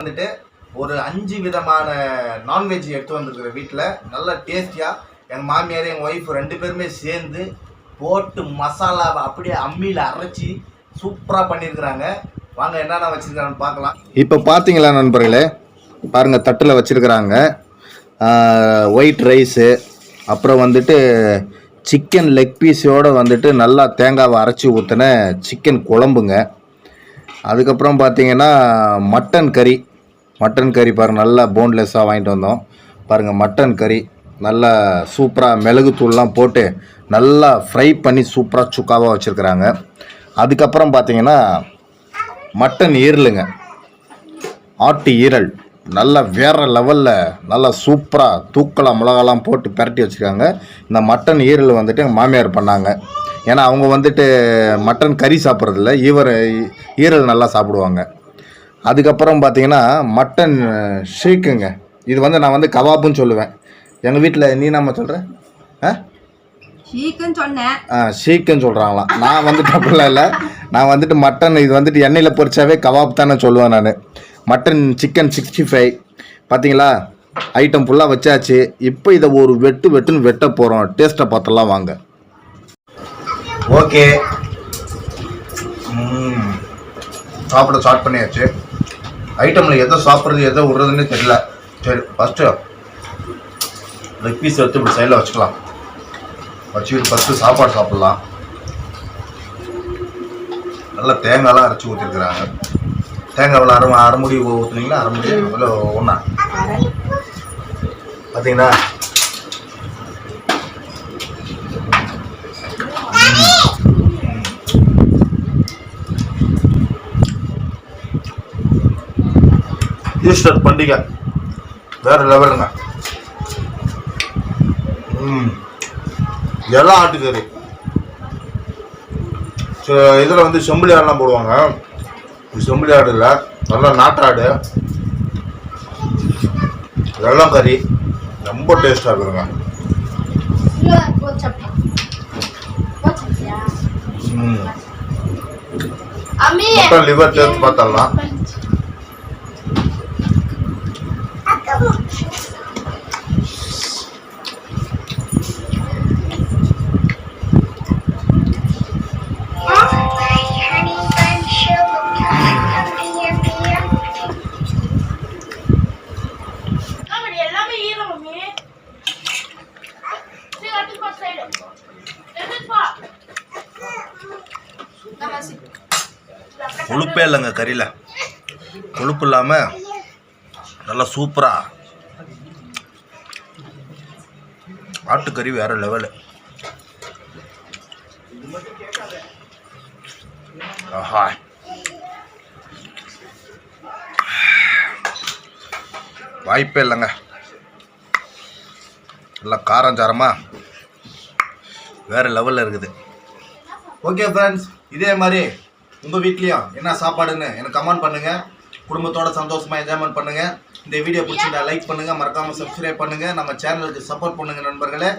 வந்துட்டு ஒரு அஞ்சு விதமான நான்வெஜ் எடுத்து வந்துருக்குற வீட்டில் நல்லா டேஸ்டியாக எங்கள் மாமியார் எங்கள் ஒய்ஃப் ரெண்டு பேருமே சேர்ந்து போட்டு மசாலாவை அப்படியே அம்மியில் அரைச்சி சூப்பராக பண்ணியிருக்கிறாங்க வாங்க என்னென்ன வச்சுருக்காங்கன்னு பார்க்கலாம். இப்போ பார்த்தீங்களா நண்பர்களே? பாருங்கள் தட்டில் வச்சுருக்குறாங்க. ஒயிட் ரைஸு அப்புறம் வந்துட்டு சிக்கன் லெக் பீஸோடு வந்துட்டு நல்லா தேங்காவை அரைச்சி ஊற்றின சிக்கன் குழம்புங்க. அதுக்கப்புறம் பார்த்தீங்கன்னா மட்டன் கறி மட்டன் கறி பாருங்கள் நல்லா போன்லெஸ்ஸாக வாங்கிட்டு வந்தோம். பாருங்கள் மட்டன் கறி நல்லா சூப்பராக மிளகுத்தூள்லாம் போட்டு நல்லா ஃப்ரை பண்ணி சூப்பராக சுக்காவாக வச்சுருக்குறாங்க. அதுக்கப்புறம் பார்த்தீங்கன்னா மட்டன் ஈரலுங்க. ஆட்டு ஈரல் நல்லா வேறு லெவலில் நல்லா சூப்பராக தூக்கலாம் மிளகாலாம் போட்டு பிரட்டி வச்சுருக்காங்க. இந்த மட்டன் ஈரல் வந்துட்டு எங்கள் மாமியார் பண்ணாங்க. ஏன்னா அவங்க வந்துட்டு மட்டன் கறி சாப்பிட்றதில்ல இவர் ஈரல் நல்லா சாப்பிடுவாங்க. அதுக்கப்புறம் பார்த்தீங்கன்னா மட்டன் ஷீக்குங்க இது வந்து நான் வந்து கபாப்புன்னு சொல்லுவேன். எங்கள் வீட்டில் நீ நம்ம சொல்கிற ஆ சீக்குன்னு சொன்னேன். ஆ ஷீக்குன்னு சொல்கிறாங்களாம் நான் வந்துட்டு அப்படிலாம் இல்லை. நான் வந்துட்டு மட்டன் இது வந்துட்டு எண்ணெயில் பொரிச்சாவே கபாப் தானே சொல்லுவேன் நான். மட்டன் சிக்கன் சிக்ஸ்டி ஃபைவ் பார்த்தீங்களா ஐட்டம் ஃபுல்லாக வச்சாச்சு. இப்போ இதை ஒரு வெட்டு வெட்டுன்னு வெட்ட போகிறோம் டேஸ்ட்டை பார்த்தலாம் வாங்க. ஓகே சாப்பிட ஸ்டார்ட் பண்ணியாச்சு. ஐட்டமில் எதை சாப்பிட்றது எதை விட்றதுன்னு தெரியல. சரி ஃபஸ்ட்டு லெக் பீஸ் எடுத்து இப்படி சைடில் வச்சுக்கலாம். வச்சுக்கிட்டு ஃபஸ்ட்டு சாப்பாடு சாப்பிட்லாம். நல்லா தேங்காய்லாம் அரைச்சி ஊற்றிருக்கிறாங்க தேங்காய் அரை அரை முடி ஊற்றுனீங்களா அரை முடி ஒன்றா பார்த்தீங்கன்னா ஈஸ்டர் பண்டிகை. வேற லெவலுங்க. ம். எல்லாம் ஆட்டுக்கறி. இதில் வந்து செம்பிளி ஆடுலாம் போடுவாங்க. செம்பிளி ஆடு இல்லை. நல்லா நாட்டாடு. வெள்ளம் கறி. ரொம்ப டேஸ்டாக அம்மி மட்டன் லிவர் டேஸ்ட் பார்த்தலாம் கொழுப்பே இல்லைங்க கறியில் கொழுப்பு இல்லாமல் நல்லா சூப்பராக ஆட்டுக்கறி வேறு லெவலு ஆஹா. வாய்ப்பே இல்லைங்க. நல்லா காரம் சாரமாக வேறு லெவலில் இருக்குது. ஓகே ஃப்ரெண்ட்ஸ் இதே மாதிரி உங்கள் வீட்லேயும் என்ன சாப்பாடுன்னு எனக்கு கமெண்ட் பண்ணுங்கள் குடும்பத்தோட சந்தோஷமாக என்ஜாய்மெண்ட் பண்ணுங்கள் இந்த வீடியோ பிடிச்சிருந்தா லைக் பண்ணுங்கள் மறக்காமல் சப்ஸ்கிரைப் பண்ணுங்கள் நம்ம சேனலுக்கு சப்போர்ட் பண்ணுங்கள் நண்பர்களே.